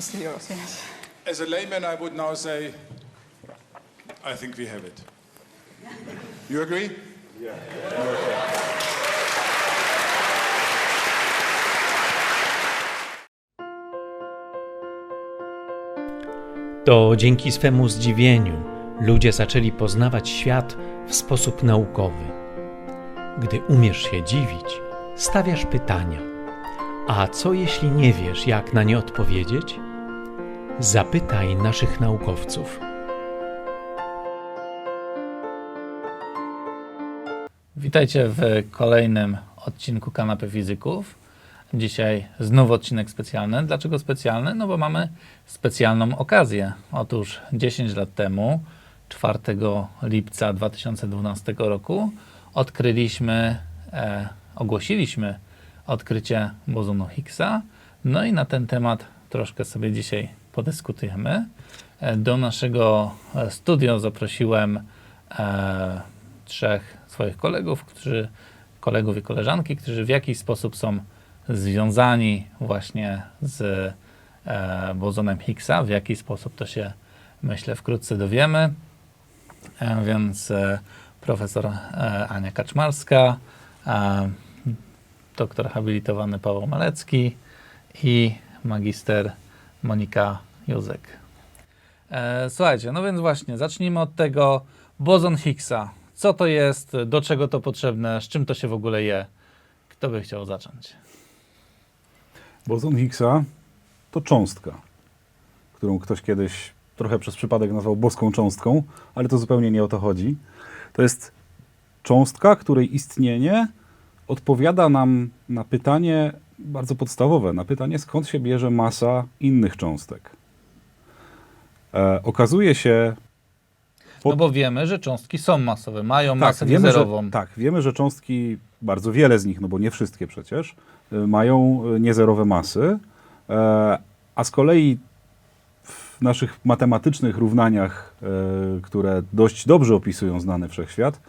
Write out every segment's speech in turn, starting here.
60 euros, yes. As a layman, I would now say, I think we have it. You agree? To dzięki swemu zdziwieniu ludzie zaczęli poznawać świat w sposób naukowy. Gdy umiesz się dziwić, stawiasz pytania. A co jeśli nie wiesz, jak na nie odpowiedzieć? Zapytaj naszych naukowców. Witajcie w kolejnym odcinku Kanapy Fizyków. Dzisiaj znów odcinek specjalny. Dlaczego specjalny? No bo mamy specjalną okazję. Otóż 10 lat temu, 4 lipca 2012 roku, odkryliśmy, e, ogłosiliśmy odkrycie bozonu Higgsa. No i na ten temat troszkę sobie dzisiaj podyskutujemy. E, Do naszego e, studio zaprosiłem e, trzech swoich kolegów, którzy, kolegów i koleżanki, którzy w jakiś sposób są związani właśnie z e, bozonem Higgsa. W jaki sposób to się, myślę, wkrótce dowiemy. E, więc e, profesor e, Ania Kaczmarska, e, doktor habilitowany Paweł Malecki i magister Monika Józek. E, słuchajcie, no więc właśnie, zacznijmy od tego bozon Higgsa. Co to jest, do czego to potrzebne, z czym to się w ogóle je? Kto by chciał zacząć? Bozon Higgsa to cząstka, którą ktoś kiedyś trochę przez przypadek nazwał boską cząstką, ale to zupełnie nie o to chodzi. To jest cząstka, której istnienie odpowiada nam na pytanie bardzo podstawowe, na pytanie skąd się bierze masa innych cząstek. E, okazuje się, No bo wiemy, że cząstki są masowe, mają masę wiemy, niezerową. Że, tak, wiemy, że cząstki, bardzo wiele z nich, no bo nie wszystkie przecież, y, mają y, niezerowe masy, e, a z kolei w naszych matematycznych równaniach, e, które dość dobrze opisują znany wszechświat,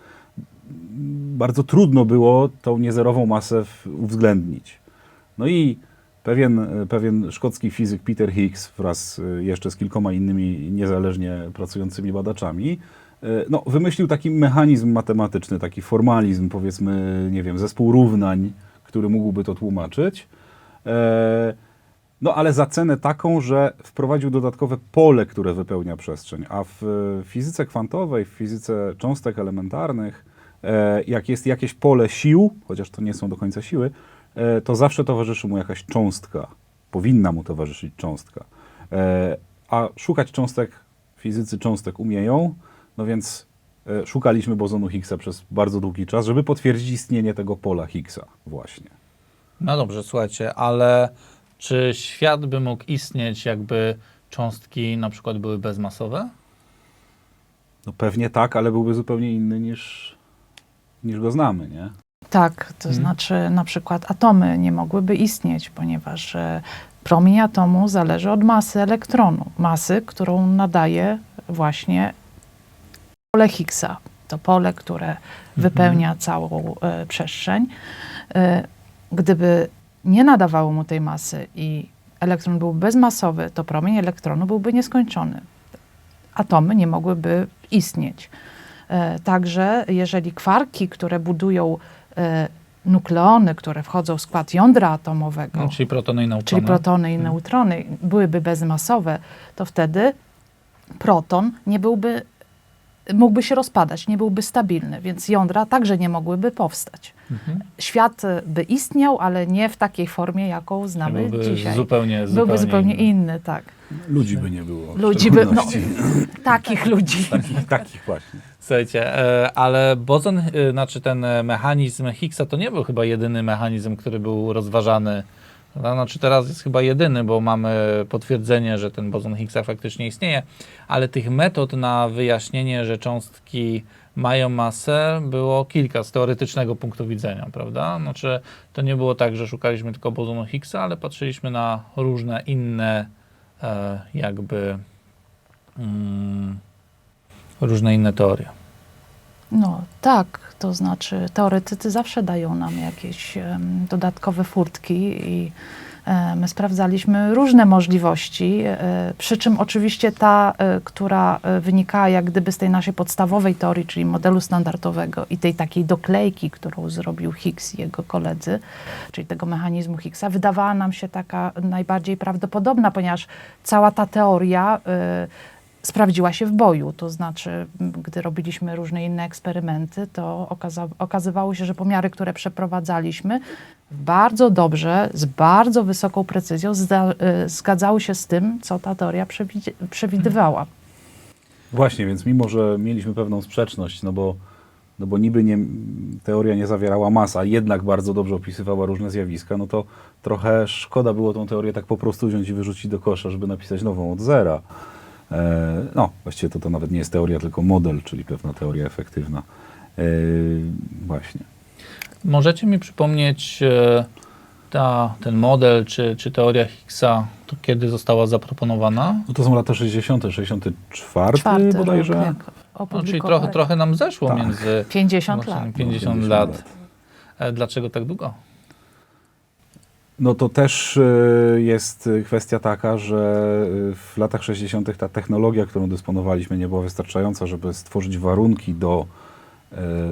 bardzo trudno było tą niezerową masę uwzględnić. No i pewien, pewien szkocki fizyk Peter Higgs wraz e, jeszcze z kilkoma innymi niezależnie pracującymi badaczami e, no, wymyślił taki mechanizm matematyczny, taki formalizm, powiedzmy, nie wiem, zespół równań, który mógłby to tłumaczyć. E, No, ale za cenę taką, że wprowadził dodatkowe pole, które wypełnia przestrzeń. A w fizyce kwantowej, w fizyce cząstek elementarnych, jak jest jakieś pole sił, chociaż to nie są do końca siły, to zawsze towarzyszy mu jakaś cząstka. Powinna mu towarzyszyć cząstka. E, A szukać cząstek fizycy cząstek umieją, no więc e, szukaliśmy bozonu Higgsa przez bardzo długi czas, żeby potwierdzić istnienie tego pola Higgsa właśnie. No dobrze, słuchajcie, ale czy świat by mógł istnieć, jakby cząstki na przykład były bezmasowe? No pewnie tak, ale byłby zupełnie inny niż, niż go znamy, nie? Tak, to Mhm. znaczy na przykład atomy nie mogłyby istnieć, ponieważ e, promień atomu zależy od masy elektronu, masy, którą nadaje właśnie pole Higgsa. To pole, które wypełnia całą e, przestrzeń. E, gdyby nie nadawało mu tej masy i elektron był bezmasowy, to promień elektronu byłby nieskończony. Atomy nie mogłyby istnieć. E, Także jeżeli kwarki, które budują nukleony, które wchodzą w skład jądra atomowego, No, czyli protony i neutrony. czyli protony i Mhm. neutrony, byłyby bezmasowe, to wtedy proton nie byłby, mógłby się rozpadać, nie byłby stabilny, więc jądra także nie mogłyby powstać. Mhm. Świat e, by istniał, ale nie w takiej formie, jaką znamy Byłby dzisiaj. zupełnie, Byłby zupełnie inny. inny, tak. Ludzi by nie było. Ludzi by, no, takich ludzi. takich, takich właśnie. Słuchajcie, e, ale bozon, e, znaczy ten mechanizm Higgsa to nie był chyba jedyny mechanizm, który był rozważany. prawda? Znaczy teraz jest chyba jedyny, bo mamy potwierdzenie, że ten bozon Higgsa faktycznie istnieje, ale tych metod na wyjaśnienie, że cząstki mają masę, było kilka z teoretycznego punktu widzenia, prawda? Znaczy to nie było tak, że szukaliśmy tylko bozonu Higgsa, ale patrzyliśmy na różne inne e, jakby mm, różne inne teorie. No tak, to znaczy teoretycy zawsze dają nam jakieś dodatkowe furtki i My sprawdzaliśmy różne możliwości, e, przy czym oczywiście ta, e, która e, wynikała jak gdyby z tej naszej podstawowej teorii, czyli modelu standardowego i tej takiej doklejki, którą zrobił Higgs i jego koledzy, czyli tego mechanizmu Higgsa, wydawała nam się taka najbardziej prawdopodobna, ponieważ cała ta teoria sprawdziła się w boju. To znaczy, gdy robiliśmy różne inne eksperymenty, to okazywało się, że pomiary, które przeprowadzaliśmy, bardzo dobrze, z bardzo wysoką precyzją y, zgadzały się z tym, co ta teoria przewidywała. Właśnie, więc mimo, że mieliśmy pewną sprzeczność, no bo, no bo niby nie, teoria nie zawierała mas, a jednak bardzo dobrze opisywała różne zjawiska, no to trochę szkoda było tą teorię tak po prostu wziąć i wyrzucić do kosza, żeby napisać nową od zera. E, no, właściwie to, to nawet nie jest teoria, tylko model, czyli pewna teoria efektywna. E, właśnie. Możecie mi przypomnieć e, ta, ten model czy, czy teoria Higgsa, to kiedy została zaproponowana? No to są lata 60., 64 Czwarty bodajże. rok, No, czyli trochę, trochę nam zeszło Tak. między 50 właśnie lat. 50 No, lat. E, Dlaczego tak długo? No to też y, jest kwestia taka, że w latach 60. ta technologia, którą dysponowaliśmy, nie była wystarczająca, żeby stworzyć warunki do,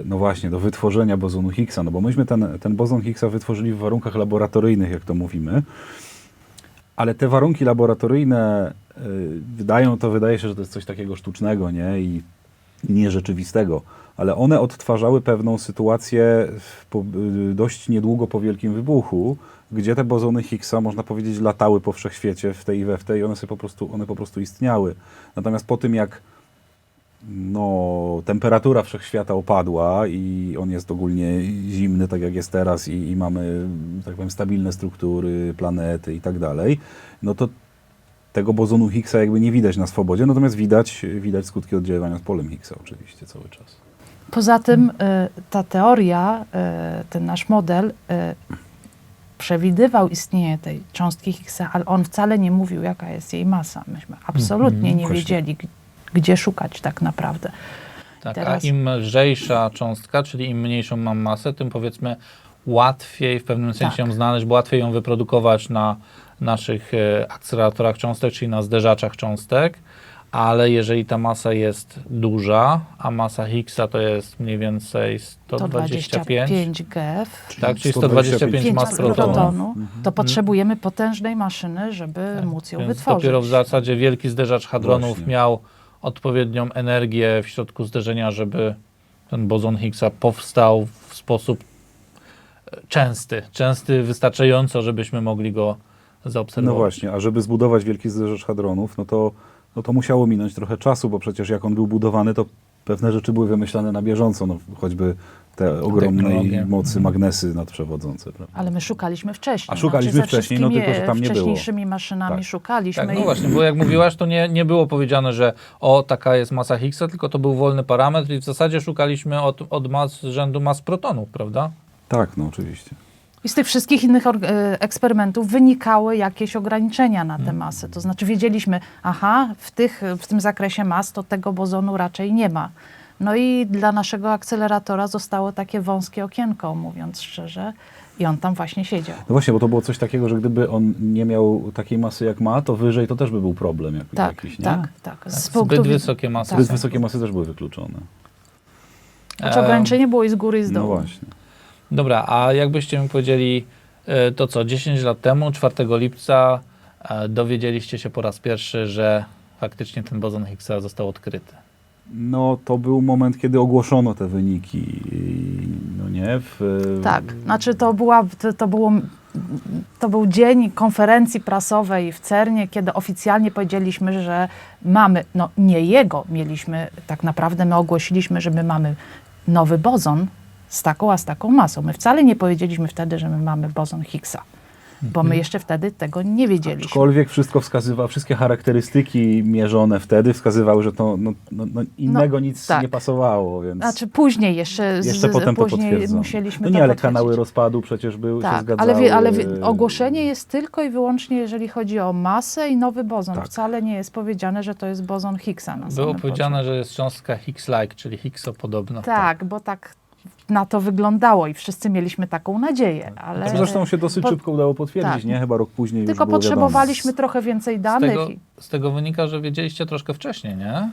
no właśnie, do wytworzenia bozonu Higgsa. No bo myśmy ten, ten bozon Higgsa wytworzyli w warunkach laboratoryjnych, jak to mówimy. Ale te warunki laboratoryjne y, wydają, to wydaje się, że to jest coś takiego sztucznego, nie? I nierzeczywistego. Ale one odtwarzały pewną sytuację po, y, dość niedługo po Wielkim Wybuchu, gdzie te bozony Higgsa, można powiedzieć, latały po wszechświecie w tej i we w tej, one, sobie po prostu, one po prostu istniały. Natomiast po tym, jak no, temperatura wszechświata opadła i on jest ogólnie zimny, tak jak jest teraz, i, i mamy, tak powiem, stabilne struktury, planety i tak dalej, no to tego bozonu Higgsa jakby nie widać na swobodzie, natomiast widać, widać skutki oddziaływania z polem Higgsa oczywiście cały czas. Poza tym y, ta teoria, y, ten nasz model y, przewidywał istnienie tej cząstki Higgsa, ale on wcale nie mówił, jaka jest jej masa. Myśmy absolutnie nie właśnie. wiedzieli, gdzie szukać tak naprawdę. Tak, Teraz- A im lżejsza cząstka, czyli im mniejszą mam masę, tym powiedzmy łatwiej w pewnym sensie Tak. ją znaleźć, bo łatwiej ją wyprodukować na naszych e, akceleratorach cząstek, czyli na zderzaczach cząstek. Ale jeżeli ta masa jest duża, a masa Higgsa to jest mniej więcej 125, 125 GeV, tak, czyli 125 125 5 mas protonu. protonu, to potrzebujemy potężnej maszyny, żeby Tak, móc ją Więc wytworzyć. dopiero w zasadzie wielki zderzacz hadronów Właśnie. miał odpowiednią energię w środku zderzenia, żeby ten bozon Higgsa powstał w sposób e, częsty, częsty wystarczająco, żebyśmy mogli go No zaobserwować. właśnie, a żeby zbudować wielki zderzacz hadronów, no to, no to musiało minąć trochę czasu, bo przecież jak on był budowany, to pewne rzeczy były wymyślane na bieżąco, no choćby te ogromnej mocy magnesy nadprzewodzące. Prawda? Ale my szukaliśmy wcześniej. A szukaliśmy znaczy, ze wcześniej, no tylko, że tam nie było. wcześniejszymi maszynami Tak. szukaliśmy. Tak, no i- właśnie, bo jak mówiłaś, to nie, nie było powiedziane, że o, taka jest masa Higgsa, tylko to był wolny parametr i w zasadzie szukaliśmy od, od mas rzędu mas protonów, prawda? Tak, no oczywiście. I z tych wszystkich innych e, eksperymentów wynikały jakieś ograniczenia na Mhm. te masy. To znaczy wiedzieliśmy, aha, w, tych, w tym zakresie mas to tego bozonu raczej nie ma. No i dla naszego akceleratora zostało takie wąskie okienko, mówiąc szczerze, i on tam właśnie siedział. No właśnie, bo to było coś takiego, że gdyby on nie miał takiej masy jak ma, to wyżej to też by był problem jak, Tak, jakiś, nie? tak, tak. Z Zbyt punktu wi- wysokie masy. tak. Zbyt wysokie masy też były wykluczone. Znaczy ograniczenie było i z góry, i z No dołu. właśnie. Dobra, a jakbyście mi powiedzieli, e, to co, 10 lat temu, 4 lipca, e, dowiedzieliście się po raz pierwszy, że faktycznie ten bozon Higgsa został odkryty. No to był moment, kiedy ogłoszono te wyniki, no nie? W, Tak, znaczy to, była, to, to, było, to był dzień konferencji prasowej w CERNie, kiedy oficjalnie powiedzieliśmy, że mamy, no nie jego mieliśmy, tak naprawdę my ogłosiliśmy, że my mamy nowy bozon z taką, a z taką masą. My wcale nie powiedzieliśmy wtedy, że my mamy bozon Higgsa, bo my jeszcze wtedy tego nie wiedzieliśmy. Aczkolwiek wszystko wskazywało, wszystkie charakterystyki mierzone wtedy wskazywały, że to no, no, no innego nic tak. nie pasowało, więc Znaczy później jeszcze, z, jeszcze potem to później potwierdzono. musieliśmy No nie, to ale kanały rozpadu przecież były, się Tak, zgadzały. ale, wie, ale wie, ogłoszenie jest tylko i wyłącznie, jeżeli chodzi o masę i nowy bozon. Tak. Wcale nie jest powiedziane, że to jest bozon Higgsa na Było powiedziane, że jest cząstka Higgs-like, czyli Higgso-podobna. początku. Tak, bo tak na to wyglądało i wszyscy mieliśmy taką nadzieję, ale Co zresztą się dosyć po- szybko udało potwierdzić, tak. nie? Chyba rok później już tylko było potrzebowaliśmy wiadomo. trochę więcej Z danych. tego, i- z tego wynika, że wiedzieliście troszkę wcześniej, nie?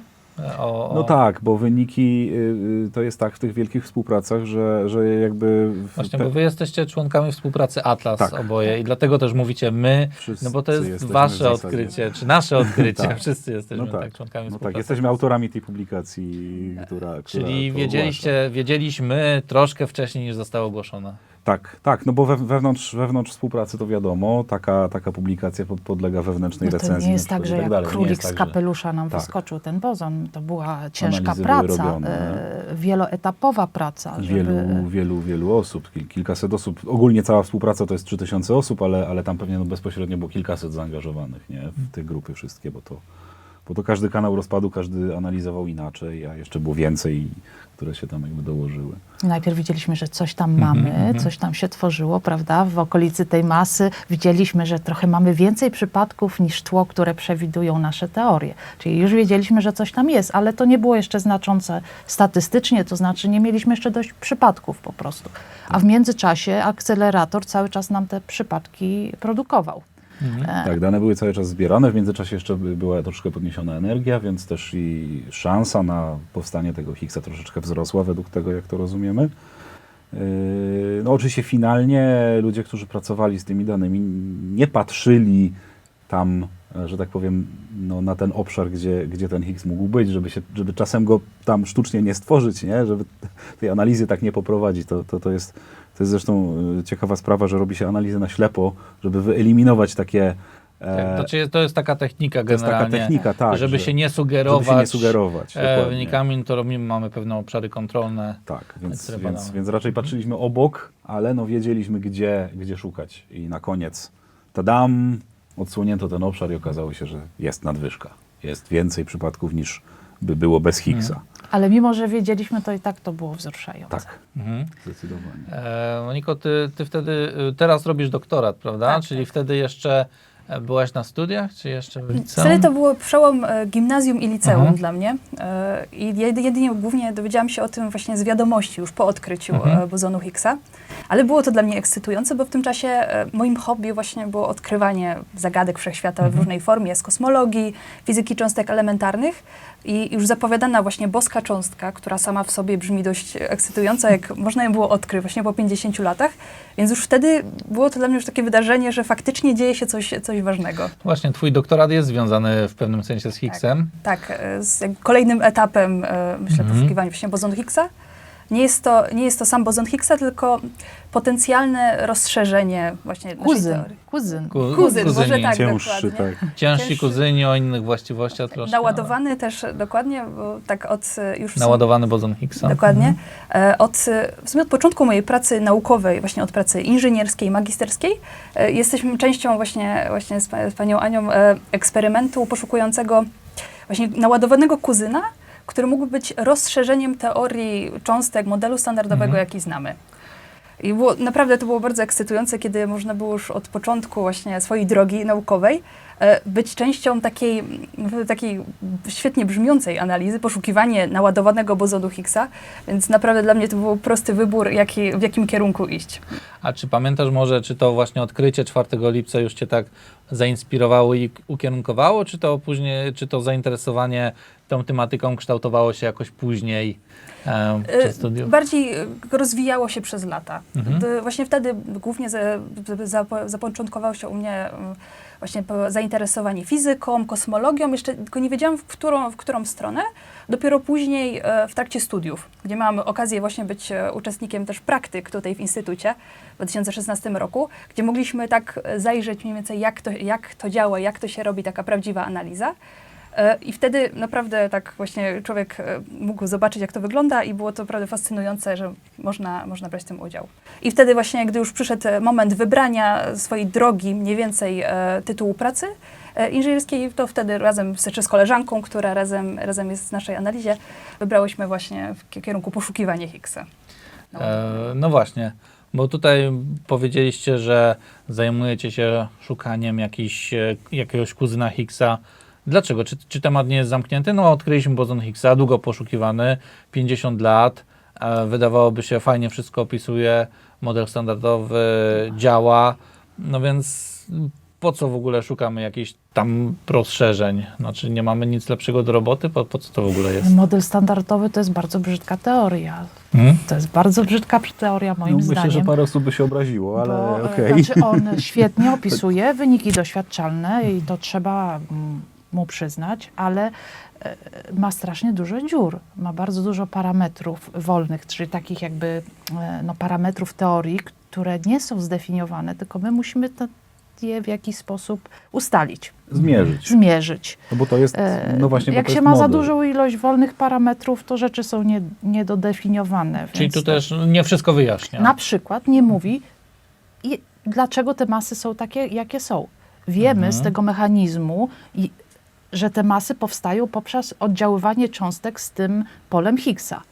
O, o... No tak, bo wyniki y, y, to jest tak w tych wielkich współpracach, że, że jakby... Właśnie, bo wy jesteście członkami współpracy Atlas Tak. oboje i dlatego też mówicie my, Wszyscy no bo to jest wasze odkrycie, czy nasze odkrycie, Tak. wszyscy jesteśmy No tak. tak, członkami no tak, współpracy. jesteśmy autorami tej publikacji, która, Czyli wiedzieliście, wiedzieliśmy troszkę wcześniej niż zostało ogłoszone. Tak, tak, no bo we, wewnątrz, wewnątrz współpracy to wiadomo, taka, taka publikacja pod, podlega wewnętrznej No to recenzji. nie jest tak, że i jak dalej. Królik z tak, kapelusza nam tak. wyskoczył ten bozon. To była ciężka Analizy praca, robione. e, wieloetapowa praca. Wielu, Żeby... wielu, wielu osób, kil, kilkaset osób. Ogólnie cała współpraca to jest 3000 osób, ale, ale tam pewnie no bezpośrednio było kilkaset zaangażowanych nie? w te grupy wszystkie, bo to, bo to każdy kanał rozpadu, każdy analizował inaczej, a jeszcze było więcej, które się tam jakby dołożyły. Najpierw widzieliśmy, że coś tam Mhm, mamy, coś tam się tworzyło, prawda? W okolicy tej masy widzieliśmy, że trochę mamy więcej przypadków niż tło, które przewidują nasze teorie. Czyli już wiedzieliśmy, że coś tam jest, ale to nie było jeszcze znaczące statystycznie, to znaczy nie mieliśmy jeszcze dość przypadków po prostu. A w międzyczasie akcelerator cały czas nam te przypadki produkował. E, Tak, dane były cały czas zbierane, w międzyczasie jeszcze by- była troszkę podniesiona energia, więc też i szansa na powstanie tego Higgsa troszeczkę wzrosła według tego, jak to rozumiemy. Yy, No oczywiście finalnie ludzie, którzy pracowali z tymi danymi, nie patrzyli tam, e, że tak powiem, no, na ten obszar, gdzie, gdzie ten Higgs mógł być, żeby, się, żeby czasem go tam sztucznie nie stworzyć, nie? żeby tej analizy tak nie poprowadzić. To, to, to, jest, to jest zresztą e, ciekawa sprawa, że robi się analizy na ślepo, żeby wyeliminować takie... e, Tak, to, czy to jest taka technika jest taka generalnie, technika, tak, żeby że- się nie żeby sugerować, się nie sugerować. e, wynikami, to robimy, mamy pewne obszary kontrolne. Tak, więc, więc, więc raczej patrzyliśmy obok, ale no wiedzieliśmy, gdzie, gdzie szukać. I na koniec, tadam, odsłonięto ten obszar i okazało się, że jest nadwyżka. Jest więcej przypadków niż by było bez Higgsa. Ale mimo, że wiedzieliśmy, to i tak to było wzruszające. Tak, Mhm. zdecydowanie. E, Moniko, ty, ty wtedy, y, teraz robisz doktorat, prawda? Tak, Czyli tak. wtedy jeszcze e, byłaś na studiach, czy jeszcze w liceum? Wtedy to było przełom e, gimnazjum i liceum Mhm. dla mnie. E, I jedy- jedynie głównie dowiedziałam się o tym właśnie z wiadomości już po odkryciu Mhm. e, bozonu Higgsa. Ale było to dla mnie ekscytujące, bo w tym czasie e, moim hobby właśnie było odkrywanie zagadek wszechświata Mhm. w różnej formie, z kosmologii, fizyki cząstek elementarnych. I już zapowiadana właśnie boska cząstka, która sama w sobie brzmi dość ekscytująco, jak można ją było odkryć właśnie po 50 latach. Więc już wtedy było to dla mnie już takie wydarzenie, że faktycznie dzieje się coś, coś ważnego. Właśnie, twój doktorat jest związany w pewnym sensie z Higgsem. Tak, e, z kolejnym etapem, e, myślę, Mhm. poszukiwania właśnie bozonu Higgsa. Nie jest, to, nie jest to sam bozon Higgsa, tylko potencjalne rozszerzenie właśnie naszej Kuzyn, teorii. kuzyn. Ku, Kuzyn, może tak. Cięższy, dokładnie. tak. Ciężsi Cięższy. kuzyni o innych właściwościach troszkę. Naładowany też e, dokładnie, bo tak od e, już ale Naładowany bozon Higgsa. Dokładnie. E, Od, e, w sumie od początku mojej pracy naukowej, właśnie od pracy inżynierskiej, magisterskiej, jesteśmy częścią właśnie, właśnie z, z panią Anią eksperymentu poszukującego właśnie naładowanego kuzyna, który mógł być rozszerzeniem teorii cząstek modelu standardowego, Mhm. jaki znamy. I było, naprawdę to było bardzo ekscytujące, kiedy można było już od początku właśnie swojej drogi naukowej e, być częścią takiej, takiej świetnie brzmiącej analizy, poszukiwanie naładowanego bozonu Higgsa, więc naprawdę dla mnie to był prosty wybór, jaki, w jakim kierunku iść. A czy pamiętasz może, czy to właśnie odkrycie 4 lipca już cię tak zainspirowało i ukierunkowało, czy to później, czy to zainteresowanie tą tematyką kształtowało się jakoś później e, przez studiów? Bardziej e, rozwijało się przez lata. Mhm. To Właśnie wtedy głównie za, za, zapoczątkowało się u mnie właśnie zainteresowanie fizyką, kosmologią, jeszcze tylko nie wiedziałam w którą, w którą stronę. Dopiero później e, w trakcie studiów, gdzie miałam okazję właśnie być e, uczestnikiem też praktyk tutaj w Instytucie w 2016 roku, gdzie mogliśmy tak e, zajrzeć mniej więcej jak to, jak to działa, jak to się robi taka prawdziwa analiza. E, I wtedy naprawdę tak właśnie człowiek e, mógł zobaczyć, jak to wygląda i było to naprawdę fascynujące, że można, można brać w tym udział. I wtedy właśnie, gdy już przyszedł e, moment wybrania swojej drogi, mniej więcej tytułu pracy inżynierskiej, to wtedy razem z, z koleżanką, która razem, razem jest w naszej analizie, wybrałyśmy właśnie w ki- kierunku poszukiwania Higgsa. No. E, no właśnie, bo tutaj powiedzieliście, że zajmujecie się szukaniem jakiś, jakiegoś kuzyna Higgsa. Dlaczego? Czy, czy temat nie jest zamknięty? No, odkryliśmy bozon Higgsa, długo poszukiwany, 50 lat. E, Wydawałoby się, fajnie wszystko opisuje, model standardowy działa, no więc po co w ogóle szukamy jakichś tam rozszerzeń? Znaczy nie mamy nic lepszego do roboty, po, po co to w ogóle jest? Model standardowy to jest bardzo brzydka teoria. Hmm? To jest bardzo brzydka teoria moim No, myślę, zdaniem. że parę osób by się obraziło, ale e, okej. Znaczy on świetnie opisuje wyniki doświadczalne i to trzeba mm, mu przyznać, ale e, ma strasznie dużo dziur. Ma bardzo dużo parametrów wolnych, czyli takich jakby e, no, parametrów teorii, które nie są zdefiniowane, tylko my musimy to, je w jakiś sposób ustalić, Zmierzyć. zmierzyć. No bo to jest, E, no właśnie, Jak to się jest ma za model. dużą ilość wolnych parametrów, to rzeczy są nie, niedodefiniowane. Czyli tu to- też nie wszystko wyjaśnia. na przykład nie mówi, dlaczego te masy są takie, jakie są. Wiemy z tego mechanizmu, i, że te masy powstają poprzez oddziaływanie cząstek z tym polem Higgsa.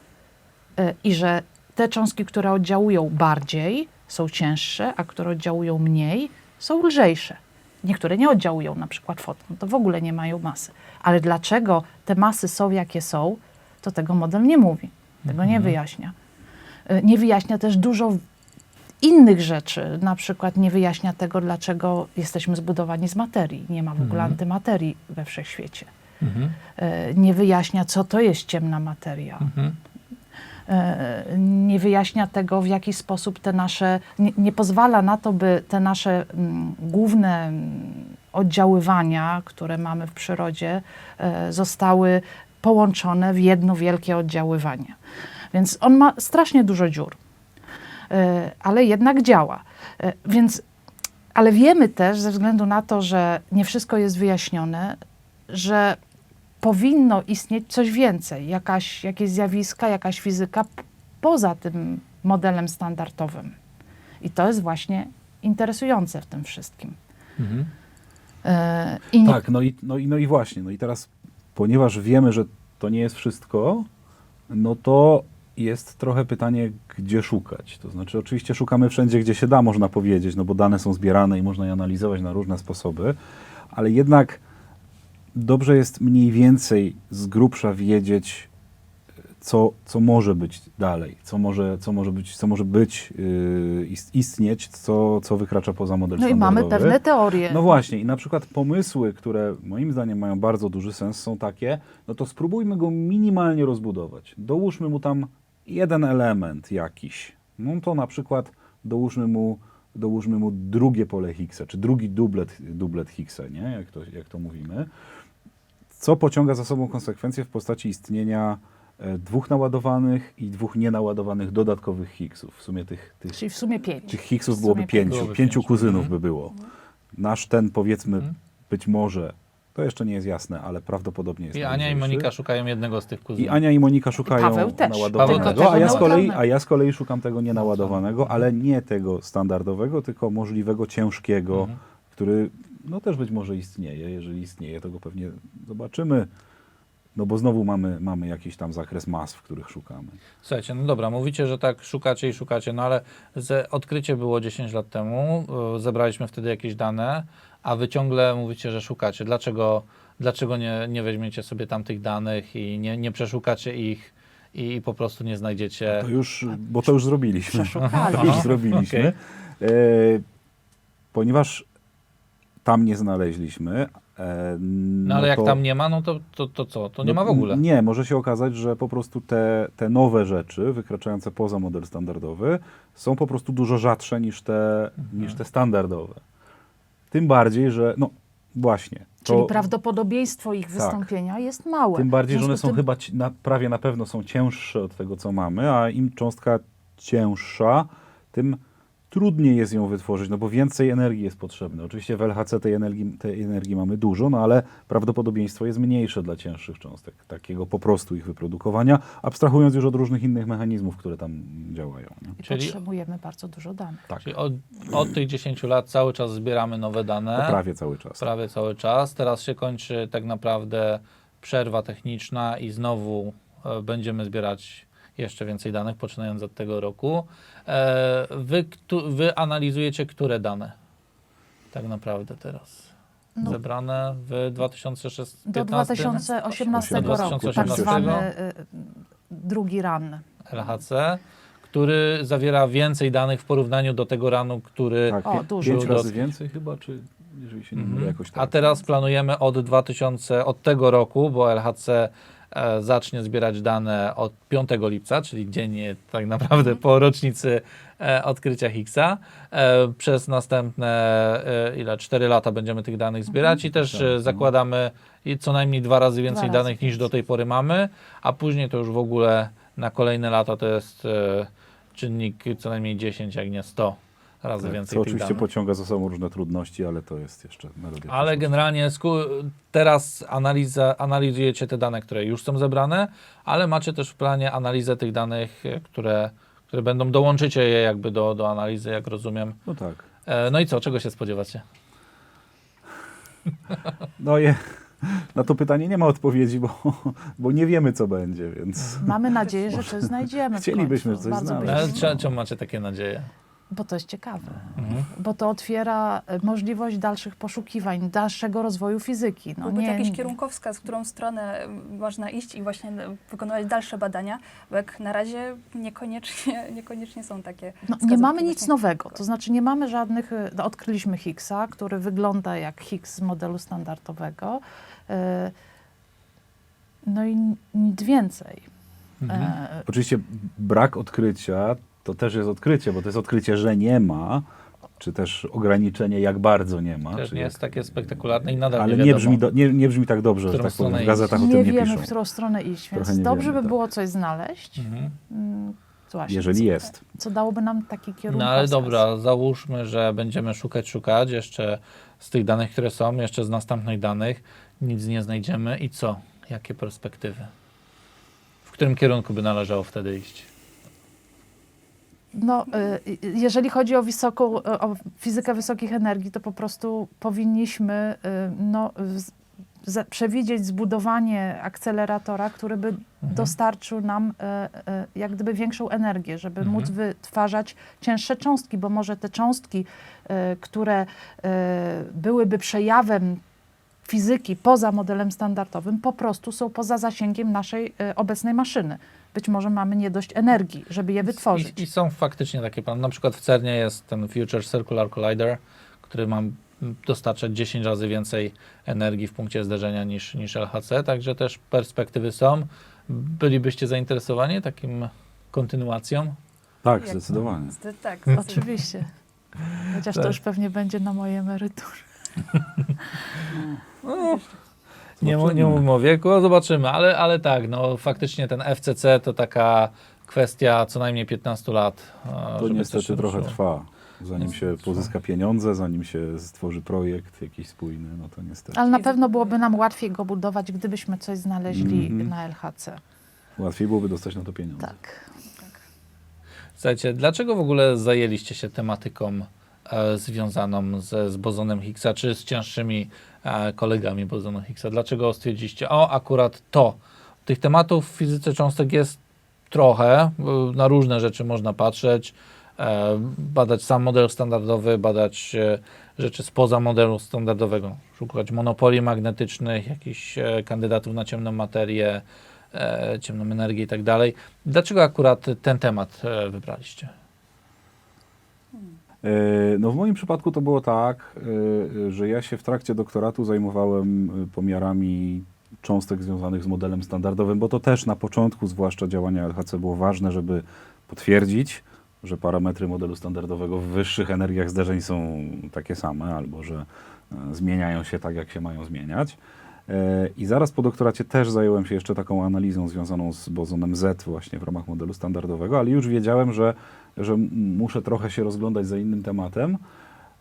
Y, I że te cząstki, które oddziałują bardziej, są cięższe, a które oddziałują mniej, są lżejsze. Niektóre nie oddziałują, na przykład foton, to w ogóle nie mają masy. Ale dlaczego te masy są, jakie są, to tego model nie mówi. Tego nie wyjaśnia. Y, Nie wyjaśnia też dużo innych rzeczy. Na przykład nie wyjaśnia tego, dlaczego jesteśmy zbudowani z materii. Nie ma w ogóle antymaterii we wszechświecie. Mhm. Y, Nie wyjaśnia, co to jest ciemna materia. Mhm. E, nie wyjaśnia tego, w jaki sposób te nasze, nie, nie pozwala na to, by te nasze mm, główne mm, oddziaływania, które mamy w przyrodzie, e, zostały połączone w jedno wielkie oddziaływanie. Więc on ma strasznie dużo dziur, e, ale jednak działa. E, Więc, ale wiemy też, ze względu na to, że nie wszystko jest wyjaśnione, że powinno istnieć coś więcej, jakaś, jakieś zjawiska, jakaś fizyka poza tym modelem standardowym. I to jest właśnie interesujące w tym wszystkim. Mhm. E, Tak, no i, no, i, no i właśnie. No i teraz, ponieważ wiemy, że to nie jest wszystko, no to jest trochę pytanie, gdzie szukać. To znaczy, oczywiście szukamy wszędzie, gdzie się da, można powiedzieć, no bo dane są zbierane i można je analizować na różne sposoby, ale jednak dobrze jest mniej więcej z grubsza wiedzieć, co, co może być dalej, co może, co może być, co może być yy, ist- istnieć, co, co wykracza poza model no i mamy pewne teorie. No właśnie, i na przykład pomysły, które moim zdaniem mają bardzo duży sens, są takie, no to spróbujmy go minimalnie rozbudować. Dołóżmy mu tam jeden element jakiś. No to na przykład dołóżmy mu, dołóżmy mu drugie pole Higgsa, czy drugi dublet, dublet Higgsa, nie? Jak, to, jak to mówimy. Co pociąga za sobą konsekwencje w postaci istnienia e, dwóch naładowanych i dwóch nienaładowanych dodatkowych Higgsów. W sumie tych, tych Czyli w sumie pięć. tych Higgsów byłoby pięciu, pięciu pięciu. kuzynów Mhm. by było. Nasz ten powiedzmy Mhm. być może, to jeszcze nie jest jasne, ale prawdopodobnie jest I Ania i. Monika szukają jednego z tych I kuzynów. Ania i Monika szukają Paweł też. naładowanego, Paweł też. a, ja z kolei, a ja z kolei szukam tego nienaładowanego, ale nie tego standardowego, tylko możliwego ciężkiego, Mhm. który no też być może istnieje. Jeżeli istnieje, to go pewnie zobaczymy. No bo znowu mamy, mamy jakiś tam zakres mas, w których szukamy. Słuchajcie, no dobra, mówicie, że tak szukacie i szukacie, no ale ze, odkrycie było 10 lat temu, y, zebraliśmy wtedy jakieś dane, a wy ciągle mówicie, że szukacie. Dlaczego, dlaczego nie, nie weźmiecie sobie tamtych danych i nie, nie przeszukacie ich i, i po prostu nie znajdziecie... To już, bo to już zrobiliśmy. Przeszukali. To już zrobiliśmy. okej. E, ponieważ tam nie znaleźliśmy. E, No ale jak to- tam nie ma, no to, to, to co? To nie no, ma w ogóle. Nie, może się okazać, że po prostu te, te nowe rzeczy, wykraczające poza model standardowy, są po prostu dużo rzadsze niż te, Mhm. niż te standardowe. Tym bardziej, że no właśnie. Czyli to- prawdopodobieństwo ich wystąpienia jest małe. Tym bardziej, że one są tym- chyba na, prawie na pewno są cięższe od tego, co mamy, a im cząstka cięższa, tym trudniej jest ją wytworzyć, no bo więcej energii jest potrzebne. Oczywiście w LHC tej energii, tej energii mamy dużo, no ale prawdopodobieństwo jest mniejsze dla cięższych cząstek, takiego po prostu ich wyprodukowania, abstrahując już od różnych innych mechanizmów, które tam działają. Nie? I Czyli- potrzebujemy bardzo dużo danych. Tak, Czyli od, od tych 10 lat cały czas zbieramy nowe dane. to prawie cały czas. prawie cały czas. Teraz się kończy tak naprawdę przerwa techniczna i znowu e, będziemy zbierać jeszcze więcej danych, poczynając od tego roku. E, wy, wy analizujecie które dane tak naprawdę teraz? No. Zebrane w 2016? Do 2018 Do roku, tak 2018. zwany y, drugi run. LHC, który zawiera więcej danych w porównaniu do tego ranu, który Tak, O, dużo. pięć razy więcej chyba, czy jeżeli się nie mylę, Mhm. jakoś tak. A teraz planujemy od 2000, od tego roku, bo LHC e, zacznie zbierać dane od 5 lipca, czyli dzień e, tak naprawdę po rocznicy e, odkrycia Higgsa. E, przez następne e, ile 4 lata będziemy tych danych zbierać i też e, no. zakładamy co najmniej dwa razy więcej razy danych niż więcej. do tej pory mamy, a później to już w ogóle na kolejne lata to jest e, czynnik co najmniej 10, jak nie 100 razy Tak, więcej co tych oczywiście danych. pociąga za sobą różne trudności, ale to jest jeszcze melodia. Ale generalnie teraz analiza, analizujecie te dane, które już są zebrane, ale macie też w planie analizę tych danych, które, które będą, dołączycie je jakby do, do analizy, jak rozumiem. No tak. E, no i co, czego się spodziewacie? No je, na to pytanie nie ma odpowiedzi, bo, bo nie wiemy, co będzie, więc... Mamy nadzieję, że coś znajdziemy. Chcielibyśmy coś znaleźć. czemu macie takie nadzieje? Bo to jest ciekawe. Mhm. Bo to otwiera e, możliwość dalszych poszukiwań, dalszego rozwoju fizyki. No Byłby nie, jakiś kierunkowskaz, w którą stronę mm, można iść i właśnie mm, wykonywać dalsze badania, bo jak na razie niekoniecznie, niekoniecznie są takie No, nie mamy nic nowego, to znaczy nie mamy żadnych, e, no, odkryliśmy Higgsa, który wygląda jak Higgs z modelu standardowego, e, no i nic więcej. Mhm. E, Oczywiście brak odkrycia to też jest odkrycie, bo to jest odkrycie, że nie ma, czy też ograniczenie, jak bardzo nie ma. Też czy nie jak, jest takie spektakularne i nadal ale nie nie, brzmi, do, nie, nie brzmi tak dobrze, że tak powiem. W gazetach o nie tym nie wiemy, piszą, w którą stronę iść, więc Trochę nie dobrze wiemy, by tak. było coś znaleźć, Mhm. mm, właśnie, jeżeli co, jest. co dałoby nam taki kierunek. No ale dobra, załóżmy, że będziemy szukać, szukać jeszcze z tych danych, które są, jeszcze z następnych danych, nic nie znajdziemy i co? Jakie perspektywy? W którym kierunku by należało wtedy iść? No, y, y, jeżeli chodzi o, wysoką, y, o fizykę wysokich energii, to po prostu powinniśmy no, przewidzieć zbudowanie akceleratora, który by dostarczył nam jak gdyby większą energię, żeby Mhm. móc wytwarzać cięższe cząstki, bo może te cząstki, które byłyby przejawem fizyki poza modelem standardowym, po prostu są poza zasięgiem naszej y, obecnej maszyny. Być może mamy nie dość energii, żeby je wytworzyć. I, I są faktycznie takie plany. Na przykład w CERNie jest ten Future Circular Collider, który ma dostarczać 10 razy więcej energii w punkcie zderzenia niż, niż LHC, także też perspektywy są. Bylibyście zainteresowani takim kontynuacją? Tak, Jak- zdecydowanie. Zde- Tak, Oczywiście. Chociaż Tak. to już pewnie będzie na mojej emeryturze. Nie, mu- nie Zobaczymy. mówimy o wieku, zobaczymy, ale, ale tak, no faktycznie ten FCC to taka kwestia co najmniej 15 lat. e, To niestety trochę trwa. Zanim Niestety się pozyska pieniądze, zanim się stworzy projekt jakiś spójny, no to niestety. Ale na pewno byłoby nam łatwiej go budować, gdybyśmy coś znaleźli Mhm. na LHC. Łatwiej byłoby dostać na to pieniądze. Tak. Słuchajcie, dlaczego w ogóle zajęliście się tematyką związaną ze, z bozonem Higgsa, czy z cięższymi e, kolegami bozonu Higgsa? Dlaczego stwierdziliście, o akurat to? Tych tematów w fizyce cząstek jest trochę, y, na różne rzeczy można patrzeć, e, badać sam model standardowy, badać e, rzeczy spoza modelu standardowego, szukać monopolii magnetycznych, jakichś e, kandydatów na ciemną materię, e, ciemną energię i tak dalej. Dlaczego akurat ten temat e, wybraliście? E, No w moim przypadku to było tak, e, że ja się w trakcie doktoratu zajmowałem e, pomiarami cząstek związanych z modelem standardowym, bo to też na początku, zwłaszcza działania LHC, było ważne, żeby potwierdzić, że parametry modelu standardowego w wyższych energiach zderzeń są takie same, albo że e, zmieniają się tak, jak się mają zmieniać. E, I zaraz po doktoracie też zająłem się jeszcze taką analizą związaną z bozonem Z właśnie w ramach modelu standardowego, ale już wiedziałem, że, że muszę trochę się rozglądać za innym tematem.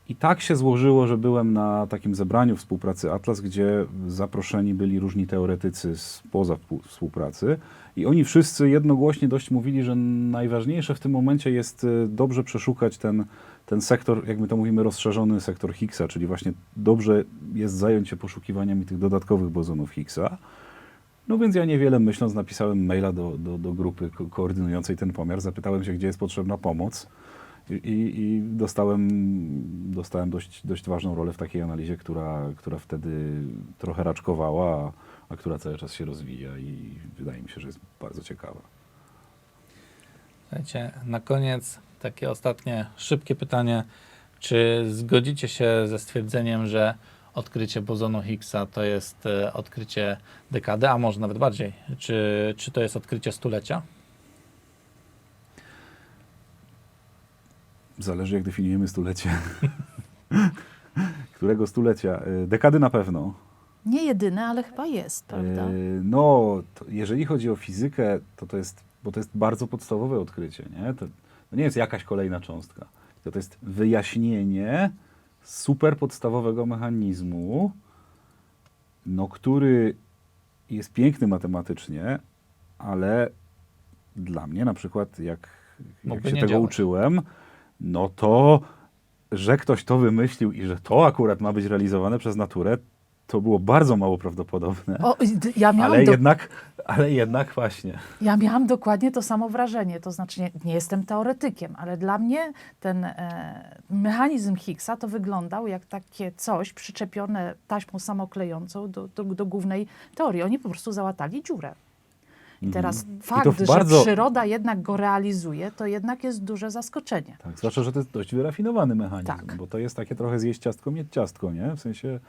I tak się złożyło, że byłem na takim zebraniu współpracy Atlas, gdzie zaproszeni byli różni teoretycy spoza współ- współpracy. I oni wszyscy jednogłośnie dość mówili, że najważniejsze w tym momencie jest e, dobrze przeszukać ten, ten sektor, jak my to mówimy, rozszerzony sektor Higgsa, czyli właśnie dobrze jest zająć się poszukiwaniami tych dodatkowych bozonów Higgsa. No więc ja niewiele myśląc napisałem maila do, do, do grupy ko- koordynującej ten pomiar, zapytałem się, gdzie jest potrzebna pomoc i, i, dostałem, dostałem dość, dość ważną rolę w takiej analizie, która, która wtedy trochę raczkowała, a, a która cały czas się rozwija i wydaje mi się, że jest bardzo ciekawa. Słuchajcie, na koniec takie ostatnie szybkie pytanie. Czy zgodzicie się ze stwierdzeniem, że odkrycie bozonu Higgsa to jest e, odkrycie dekady, a może nawet bardziej? Czy, czy to jest odkrycie stulecia? Zależy, jak definiujemy stulecie. Którego stulecia? Y, Dekady na pewno. Nie jedyne, ale chyba jest, prawda? Y, No, to jeżeli chodzi o fizykę, to to jest, bo to jest bardzo podstawowe odkrycie, nie? To, to nie jest jakaś kolejna cząstka. To, to jest wyjaśnienie super podstawowego mechanizmu, no, który jest piękny matematycznie, ale dla mnie na przykład, jak, jak się tego działać. uczyłem, no to, że ktoś to wymyślił i że to akurat ma być realizowane przez naturę, to było bardzo mało prawdopodobne. O, ja, miałam Ale do, jednak, ale jednak właśnie. ja miałam dokładnie to samo wrażenie. To znaczy, nie, nie jestem teoretykiem, ale dla mnie ten e, mechanizm Higgsa to wyglądał jak takie coś przyczepione taśmą samoklejącą do, do, do głównej teorii. Oni po prostu załatali dziurę. I teraz fakt, Mhm. w bardzo- że przyroda jednak go realizuje, to jednak jest duże zaskoczenie. Tak, zwłaszcza, że to jest dość wyrafinowany mechanizm, Tak. bo to jest takie trochę zjeść ciastko, mieć ciastko, nie? W sensie,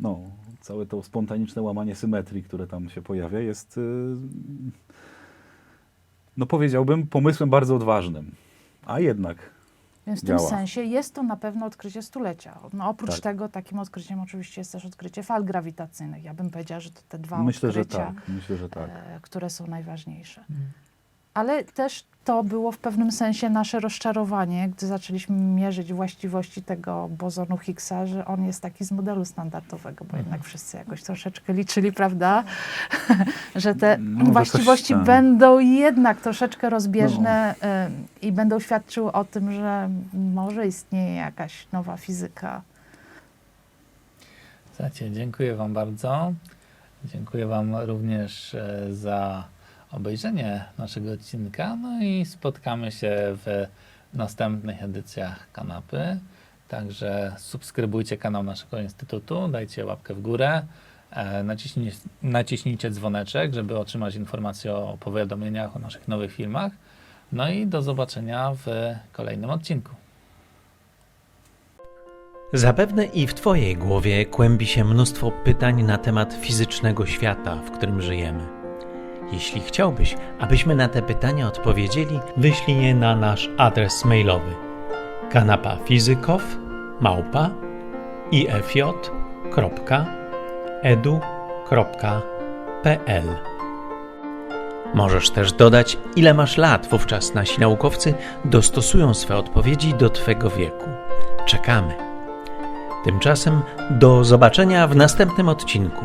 no, całe to spontaniczne łamanie symetrii, które tam się pojawia, jest, yy, no powiedziałbym, pomysłem bardzo odważnym. A jednak, Więc w Działa. tym sensie jest to na pewno odkrycie stulecia. No, oprócz Tak. tego takim odkryciem oczywiście jest też odkrycie fal grawitacyjnych. Ja bym powiedziała, że to te dwa myślę, że odkrycia, tak, myślę, że tak. e, które są najważniejsze. Ale też to było w pewnym sensie nasze rozczarowanie, gdy zaczęliśmy mierzyć właściwości tego bozonu Higgsa, że on jest taki z modelu standardowego, bo jednak wszyscy jakoś troszeczkę liczyli, prawda, że te No, coś właściwości tam. będą jednak troszeczkę rozbieżne y, i będą świadczyły o tym, że może istnieje jakaś nowa fizyka. Słuchajcie, dziękuję Wam bardzo. Dziękuję Wam również e, za obejrzenie naszego odcinka. No i spotkamy się w następnych edycjach kanapy. Także subskrybujcie kanał naszego Instytutu, dajcie łapkę w górę, e, naciśnij, naciśnijcie dzwoneczek, żeby otrzymać informacje o powiadomieniach o naszych nowych filmach. No i do zobaczenia w kolejnym odcinku. Zapewne i w Twojej głowie kłębi się mnóstwo pytań na temat fizycznego świata, w którym żyjemy. Jeśli chciałbyś, abyśmy na te pytania odpowiedzieli, wyślij je na nasz adres mailowy ifj.edu.pl Możesz też dodać, ile masz lat, wówczas nasi naukowcy dostosują swe odpowiedzi do Twego wieku. Czekamy. Tymczasem do zobaczenia w następnym odcinku.